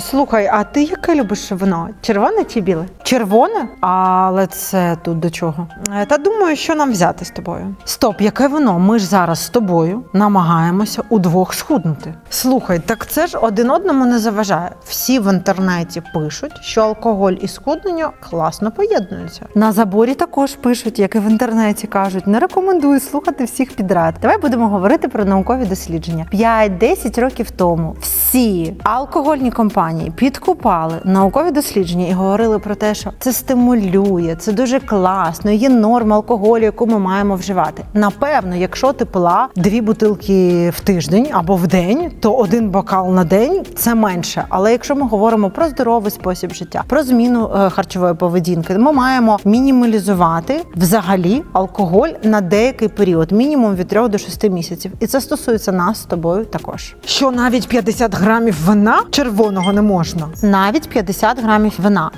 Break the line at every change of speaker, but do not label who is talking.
Слухай, а ти яке любиш вино? Червоне чи біле? Червоне? Але це тут до чого? Е, Та думаю, що нам взяти з тобою. Стоп, яке вино? Ми ж зараз з тобою намагаємося удвох схуднути. Слухай, так це ж один одному не заважає. Всі в інтернеті пишуть, що алкоголь і схуднення класно поєднуються. На заборі також пишуть, як і в інтернеті кажуть, не рекомендую слухати всіх підряд. Давай будемо говорити про наукові дослідження. 5-10 років тому всі алкогольні компанії підкупали наукові дослідження і говорили про те, що це стимулює, це дуже класно. Є норма алкоголю, яку ми маємо вживати. Напевно, якщо ти пила дві бутилки в тиждень або в день, то один бокал на день це менше. Але якщо ми говоримо про здоровий спосіб життя, про зміну е, харчової поведінки, ми маємо мінімалізувати взагалі алкоголь на деякий період, мінімум від 3 до 6 місяців. І це стосується нас з тобою також. Що навіть 50 грамів вина червоного не можна. Навіть 50 грамів вина.